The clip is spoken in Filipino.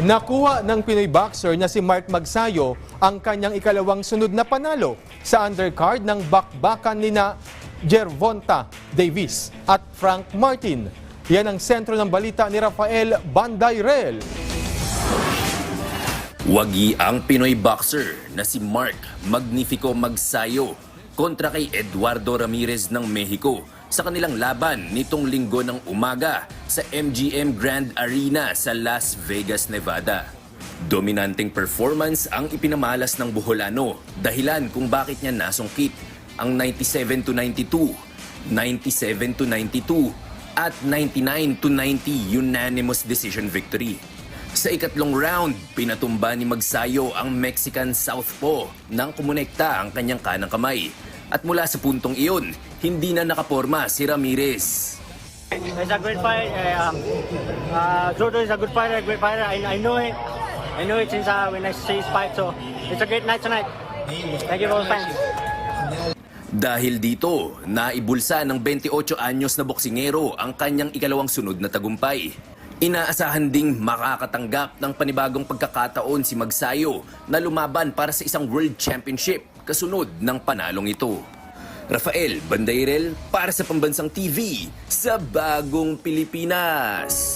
Nakuha ng Pinoy boxer na si Mark Magsayo ang kanyang ikalawang sunod na panalo sa undercard ng bakbakan nina Gervonta Davis at Frank Martin. Yan ang sentro ng balita ni Rafael Bandayrel. Wagi ang Pinoy boxer na si Mark Magnifico Magsayo kontra kay Eduardo Ramirez ng Mexico sa kanilang laban nitong linggo ng umaga sa MGM Grand Arena sa Las Vegas, Nevada. Dominanteng performance ang ipinamalas ng Buholano dahilan kung bakit niya nasungkit ang 97 to 92, 97 to 92 at 99 to 90 unanimous decision victory. Sa ikatlong round, pinatumba ni Magsayo ang Mexican Southpaw nang kumonekta ang kanyang kanang kamay. At mula sa puntong iyon, hindi na nakaporma si Ramirez. It's a great fight. Uh, um, uh, Jordan is a good fighter, a great fighter. I, I know it. I know it since uh, when I see his fight. So it's a great night tonight. Thank you for the fans. Dahil dito, naibulsa ng 28 anyos na boksingero ang kanyang ikalawang sunod na tagumpay. Inaasahan ding makakatanggap ng panibagong pagkakataon si Magsayo na lumaban para sa isang World Championship kasunod ng panalong ito. Rafael Bandairel para sa Pambansang TV sa Bagong Pilipinas.